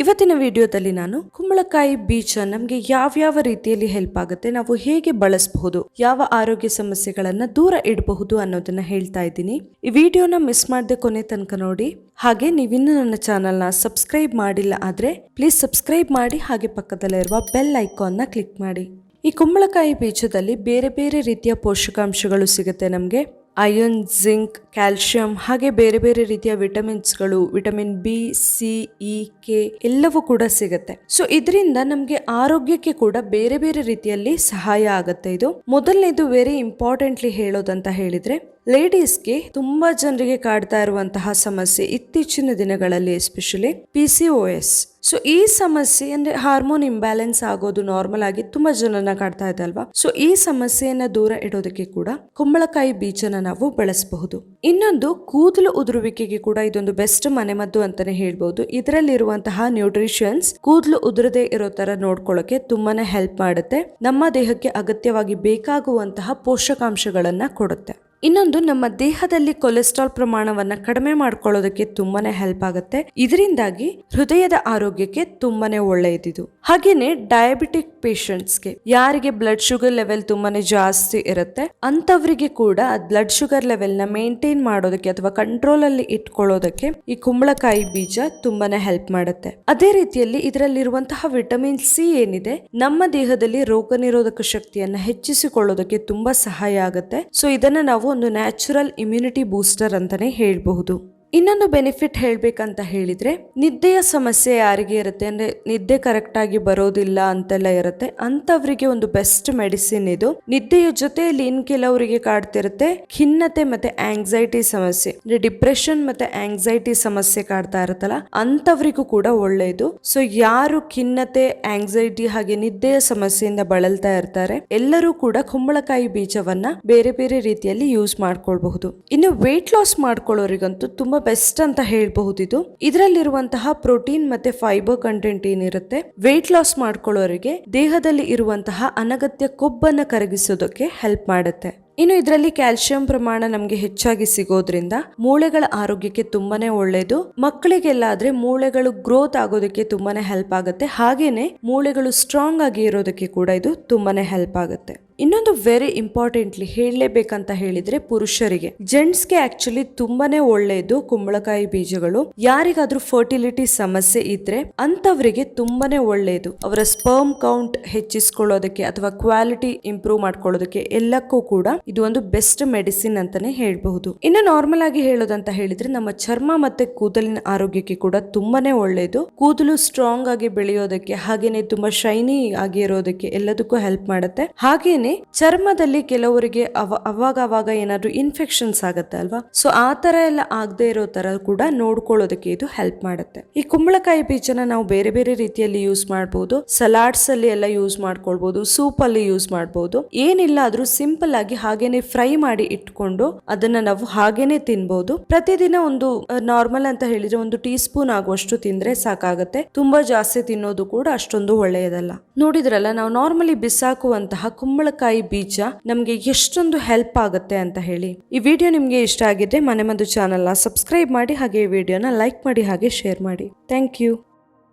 ಇವತ್ತಿನ ವಿಡಿಯೋದಲ್ಲಿ ನಾನು ಕುಂಬಳಕಾಯಿ ಬೀಜ ನಮ್ಗೆ ಯಾವ್ಯಾವ ರೀತಿಯಲ್ಲಿ ಹೆಲ್ಪ್ ಆಗುತ್ತೆ, ನಾವು ಹೇಗೆ ಬಳಸಬಹುದು, ಯಾವ ಆರೋಗ್ಯ ಸಮಸ್ಯೆಗಳನ್ನ ದೂರ ಇಡಬಹುದು ಅನ್ನೋದನ್ನ ಹೇಳ್ತಾ ಇದ್ದೀನಿ. ಈ ವಿಡಿಯೋನ ಮಿಸ್ ಮಾಡದೆ ಕೊನೆ ತನಕ ನೋಡಿ. ಹಾಗೆ ನೀವಿನ್ನೂ ನನ್ನ ಚಾನಲ್ನ ಸಬ್ಸ್ಕ್ರೈಬ್ ಮಾಡಿಲ್ಲ ಆದ್ರೆ ಪ್ಲೀಸ್ ಸಬ್ಸ್ಕ್ರೈಬ್ ಮಾಡಿ, ಹಾಗೆ ಪಕ್ಕದಲ್ಲಿರುವ ಬೆಲ್ ಐಕಾನ್ನ ಕ್ಲಿಕ್ ಮಾಡಿ. ಈ ಕುಂಬಳಕಾಯಿ ಬೀಜದಲ್ಲಿ ಬೇರೆ ಬೇರೆ ರೀತಿಯ ಪೋಷಕಾಂಶಗಳು ಸಿಗುತ್ತೆ ನಮಗೆ. ಅಯನ್ ಜಿಂಕ್, ಕ್ಯಾಲ್ಶಿಯಂ ಹಾಗೆ ಬೇರೆ ಬೇರೆ ರೀತಿಯ ವಿಟಮಿನ್ಸ್ಗಳು, vitamin B, C, E, K ಎಲ್ಲವೂ ಕೂಡ ಸಿಗುತ್ತೆ. ಸೊ ಇದರಿಂದ ನಮಗೆ ಆರೋಗ್ಯಕ್ಕೆ ಕೂಡ ಬೇರೆ ಬೇರೆ ರೀತಿಯಲ್ಲಿ ಸಹಾಯ ಆಗುತ್ತೆ ಇದು. ಮೊದಲನೇದು ವೆರಿ ಇಂಪಾರ್ಟೆಂಟ್ಲಿ ಹೇಳೋದಂತ ಹೇಳಿದ್ರೆ ಲೇಡೀಸ್ಗೆ ತುಂಬಾ ಜನರಿಗೆ ಕಾಡ್ತಾ ಇರುವಂತಹ ಸಮಸ್ಯೆ ಇತ್ತೀಚಿನ ದಿನಗಳಲ್ಲಿ especially P C O S. So ಈ ಸಮಸ್ಯೆ ಅಂದ್ರೆ ಹಾರ್ಮೋನ್ ಇಂಬ್ಯಾಲೆನ್ಸ್ ಆಗೋದು ನಾರ್ಮಲ್ ಆಗಿ ತುಂಬಾ ಜನನ ಕಾಡ್ತಾ ಇದೆ ಅಲ್ವಾ? ಸೊ ಈ ಸಮಸ್ಯೆಯನ್ನ ದೂರ ಇಡೋದಕ್ಕೆ ಕೂಡ ಕುಂಬಳಕಾಯಿ ಬೀಜನ ನಾವು ಬಳಸಬಹುದು. ಇನ್ನೊಂದು ಕೂದಲು ಉದುರುವಿಕೆಗೆ ಕೂಡ ಇದೊಂದು ಬೆಸ್ಟ್ ಮನೆಮದ್ದು ಅಂತಾನೆ ಹೇಳ್ಬಹುದು. ಇದರಲ್ಲಿರುವಂತಹ ನ್ಯೂಟ್ರಿಷನ್ಸ್ ಕೂದಲು ಉದುರದೇ ಇರೋ ತರ ನೋಡ್ಕೊಳ್ಳೋಕೆ ತುಂಬಾನೇ ಹೆಲ್ಪ್ ಮಾಡುತ್ತೆ. ನಮ್ಮ ದೇಹಕ್ಕೆ ಅಗತ್ಯವಾಗಿ ಬೇಕಾಗುವಂತಹ ಪೋಷಕಾಂಶಗಳನ್ನ ಕೊಡುತ್ತೆ. ಇನ್ನೊಂದು, ನಮ್ಮ ದೇಹದಲ್ಲಿ ಕೊಲೆಸ್ಟ್ರಾಲ್ ಪ್ರಮಾಣವನ್ನ ಕಡಿಮೆ ಮಾಡ್ಕೊಳ್ಳೋದಕ್ಕೆ ತುಂಬಾನೇ ಹೆಲ್ಪ್ ಆಗುತ್ತೆ. ಇದರಿಂದಾಗಿ ಹೃದಯದ ಆರೋಗ್ಯಕ್ಕೆ ತುಂಬಾನೇ ಒಳ್ಳೆಯದಿದು. ಹಾಗೇನೆ ಡಯಾಬಿಟಿಕ್ ಪೇಷಂಟ್ಸ್ಗೆ ಯಾರಿಗೆ ಬ್ಲಡ್ ಶುಗರ್ ಲೆವೆಲ್ ತುಂಬಾನೇ ಜಾಸ್ತಿ ಇರುತ್ತೆ ಅಂತವರಿಗೆ ಕೂಡ ಬ್ಲಡ್ ಶುಗರ್ ಲೆವೆಲ್ನ ಮೇಂಟೈನ್ ಮಾಡೋದಕ್ಕೆ ಅಥವಾ ಕಂಟ್ರೋಲ್ ಅಲ್ಲಿ ಇಟ್ಕೊಳ್ಳೋದಕ್ಕೆ ಈ ಕುಂಬಳಕಾಯಿ ಬೀಜ ತುಂಬಾನೇ ಹೆಲ್ಪ್ ಮಾಡುತ್ತೆ. ಅದೇ ರೀತಿಯಲ್ಲಿ ಇದರಲ್ಲಿರುವಂತಹ ವಿಟಮಿನ್ ಸಿ ಏನಿದೆ, ನಮ್ಮ ದೇಹದಲ್ಲಿ ರೋಗ ನಿರೋಧಕ ಶಕ್ತಿಯನ್ನ ಹೆಚ್ಚಿಸಿಕೊಳ್ಳೋದಕ್ಕೆ ತುಂಬಾ ಸಹಾಯ ಆಗುತ್ತೆ. ಸೊ ಇದನ್ನ ನಾವು ಒಂದು ನ್ಯಾಚುರಲ್ ಇಮ್ಯುನಿಟಿ ಬೂಸ್ಟರ್ ಅಂತಲೇ ಹೇಳ್ಬಹುದು. ಇನ್ನೊಂದು ಬೆನಿಫಿಟ್ ಹೇಳಬೇಕಂತ ಹೇಳಿದ್ರೆ, ನಿದ್ದೆಯ ಸಮಸ್ಯೆ ಯಾರಿಗೆ ಇರುತ್ತೆ ಅಂದ್ರೆ, ನಿದ್ದೆ ಕರೆಕ್ಟಾಗಿ ಬರೋದಿಲ್ಲ ಅಂತೆಲ್ಲ ಇರುತ್ತೆ. ಅಂಥವರಿಗೆ ಒಂದು ಬೆಸ್ಟ್ ಮೆಡಿಸಿನ್ ಇದು. ನಿದ್ದೆಯ ಜೊತೆಯಲ್ಲಿ ಇನ್ ಕೆಲವರಿಗೆ ಕಾಡ್ತಿರುತ್ತೆ ಖಿನ್ನತೆ ಮತ್ತೆ ಆಂಗ್ಸೈಟಿ ಸಮಸ್ಯೆ. ಅಂದರೆ ಡಿಪ್ರೆಷನ್ ಮತ್ತೆ ಆಂಗ್ಸೈಟಿ ಸಮಸ್ಯೆ ಕಾಡ್ತಾ ಇರುತ್ತಲ್ಲ, ಅಂಥವರಿಗೂ ಕೂಡ ಒಳ್ಳೆಯದು ಸೊ ಯಾರು ಖಿನ್ನತೆ ಆಂಗ್ಸೈಟಿ ಹಾಗೆ ನಿದ್ದೆಯ ಸಮಸ್ಯೆಯಿಂದ ಬಳಲ್ತಾ ಇರ್ತಾರೆ, ಎಲ್ಲರೂ ಕೂಡ ಕುಂಬಳಕಾಯಿ ಬೀಜವನ್ನ ಬೇರೆ ಬೇರೆ ರೀತಿಯಲ್ಲಿ ಯೂಸ್ ಮಾಡ್ಕೊಳ್ಬಹುದು. ಇನ್ನು ವೇಟ್ ಲಾಸ್ ಮಾಡ್ಕೊಳ್ಳೋರಿಗಂತೂ ತುಂಬಾ ಬೆಸ್ಟ್ ಅಂತ ಹೇಳಬಹುದು ಇದು ಇದರಲ್ಲಿರುವಂತಹ ಪ್ರೋಟೀನ್ ಮತ್ತೆ ಫೈಬರ್ ಕಂಟೆಂಟ್ ಏನಿರುತ್ತೆ ವೆಯ್ಟ್ ಲಾಸ್ ಮಾಡ್ಕೊಳ್ಳೋರಿಗೆ ದೇಹದಲ್ಲಿ ಇರುವಂತಹ ಅನಗತ್ಯ ಕೊಬ್ಬನ್ನ ಕರಗಿಸೋದಕ್ಕೆ ಹೆಲ್ಪ್ ಮಾಡುತ್ತೆ. ಇನ್ನು ಇದರಲ್ಲಿ ಕ್ಯಾಲ್ಸಿಯಂ ಪ್ರಮಾಣ ನಮಗೆ ಹೆಚ್ಚಾಗಿ ಸಿಗೋದ್ರಿಂದ ಮೂಳೆಗಳ ಆರೋಗ್ಯಕ್ಕೆ ತುಂಬಾನೇ ಒಳ್ಳೆಯದು ಮಕ್ಕಳಿಗೆಲ್ಲ ಆದ್ರೆ ಮೂಳೆಗಳು ಗ್ರೋತ್ ಆಗೋದಕ್ಕೆ ತುಂಬಾನೇ ಹೆಲ್ಪ್ ಆಗುತ್ತೆ. ಹಾಗೇನೆ ಮೂಳೆಗಳು ಸ್ಟ್ರಾಂಗ್ ಆಗಿ ಇರೋದಕ್ಕೆ ಕೂಡ ಇದು ತುಂಬಾನೇ ಹೆಲ್ಪ್ ಆಗುತ್ತೆ. ಇನ್ನೊಂದು ವೆರಿ ಇಂಪಾರ್ಟೆಂಟ್ಲಿ ಹೇಳಲೇಬೇಕಂತ ಹೇಳಿದ್ರೆ ಪುರುಷರಿಗೆ. ಜೆಂಟ್ಸ್ಗೆ ಆಕ್ಚುಲಿ ತುಂಬಾನೇ ಒಳ್ಳೆಯದು ಕುಂಬಳಕಾಯಿ ಬೀಜಗಳು. ಯಾರಿಗಾದ್ರೂ ಫರ್ಟಿಲಿಟಿ ಸಮಸ್ಯೆ ಇದ್ರೆ ಅಂತವರಿಗೆ ತುಂಬಾನೇ ಒಳ್ಳೆಯದು. ಅವರ ಸ್ಪರ್ಮ್ ಕೌಂಟ್ ಹೆಚ್ಚಿಸ್ಕೊಳ್ಳೋದಕ್ಕೆ ಅಥವಾ ಕ್ವಾಲಿಟಿ ಇಂಪ್ರೂವ್ ಮಾಡ್ಕೊಳ್ಳೋದಕ್ಕೆ ಎಲ್ಲಕ್ಕೂ ಕೂಡ ಇದು ಒಂದು ಬೆಸ್ಟ್ ಮೆಡಿಸಿನ್ ಅಂತಾನೆ ಹೇಳ್ಬಹುದು. ಇನ್ನು ನಾರ್ಮಲ್ ಆಗಿ ಹೇಳೋದಂತ ಹೇಳಿದ್ರೆ ನಮ್ಮ ಚರ್ಮ ಮತ್ತೆ ಕೂದಲಿನ ಆರೋಗ್ಯಕ್ಕೆ ಕೂಡ ತುಂಬಾನೇ ಒಳ್ಳೆಯದು. ಕೂದಲು ಸ್ಟ್ರಾಂಗ್ ಆಗಿ ಬೆಳೆಯೋದಕ್ಕೆ, ಹಾಗೇನೆ ತುಂಬಾ ಶೈನಿ ಆಗಿ ಇರೋದಕ್ಕೆ ಎಲ್ಲದಕ್ಕೂ ಹೆಲ್ಪ್ ಮಾಡುತ್ತೆ. ಹಾಗೇನೆ ಚರ್ಮದಲ್ಲಿ ಕೆಲವರಿಗೆ ಅವ ಅವಾಗ ಅವಾಗ ಏನಾದ್ರೂ ಇನ್ಫೆಕ್ಷನ್ಸ್ ಆಗುತ್ತೆ ಅಲ್ವಾ? ಸೊ ಆ ತರ ಎಲ್ಲ ಆಗದೆ ಇರೋ ತರ ಕೂಡ ನೋಡ್ಕೊಳ್ಳೋದಕ್ಕೆ ಇದು ಹೆಲ್ಪ್ ಮಾಡುತ್ತೆ. ಈ ಕುಂಬಳಕಾಯಿ ಬೀಜನ ನಾವು ಬೇರೆ ಬೇರೆ ರೀತಿಯಲ್ಲಿ ಯೂಸ್ ಮಾಡಬಹುದು ಸಲಾಡ್ಸ್ ಅಲ್ಲಿ ಎಲ್ಲ ಯೂಸ್ ಮಾಡ್ಕೊಳ್ಬಹುದು ಸೂಪ್ ಅಲ್ಲಿ ಯೂಸ್ ಮಾಡಬಹುದು ಏನಿಲ್ಲ ಆದ್ರೂ ಸಿಂಪಲ್ ಆಗಿ ಹಾಗೇನೆ ಫ್ರೈ ಮಾಡಿ ಇಟ್ಕೊಂಡು ಅದನ್ನ ನಾವು ಹಾಗೇನೆ ತಿನ್ಬಹುದು ಪ್ರತಿದಿನ ಒಂದು ನಾರ್ಮಲ್ ಅಂತ ಹೇಳಿದ್ರೆ ಒಂದು ಟೀ ಸ್ಪೂನ್ ಆಗುವಷ್ಟು ತಿಂದ್ರೆ ಸಾಕಾಗುತ್ತೆ. ತುಂಬಾ ಜಾಸ್ತಿ ತಿನ್ನೋದು ಕೂಡ ಅಷ್ಟೊಂದು ಒಳ್ಳೆಯದಲ್ಲ. ನೋಡಿದ್ರಲ್ಲ, ನಾವು ನಾರ್ಮಲಿ ಬಿಸಾಕುವಂತಹ ಕುಂಬಳಕಾಯಿ ಬೀಜ ನಮಗೆ ಎಷ್ಟೊಂದು ಹೆಲ್ಪ್ ಆಗುತ್ತೆ ಅಂತ ಹೇಳಿ. ಈ ವಿಡಿಯೋ ನಿಮಗೆ ಇಷ್ಟ ಆಗಿದ್ರೆ ಮನೆ ಮದ್ದು ಚಾನಲ್ನ ಸಬ್ಸ್ಕ್ರೈಬ್ ಮಾಡಿ ಹಾಗೆ ಈ ವಿಡಿಯೋನ ಲೈಕ್ ಮಾಡಿ ಹಾಗೆ ಶೇರ್ ಮಾಡಿ. Thank you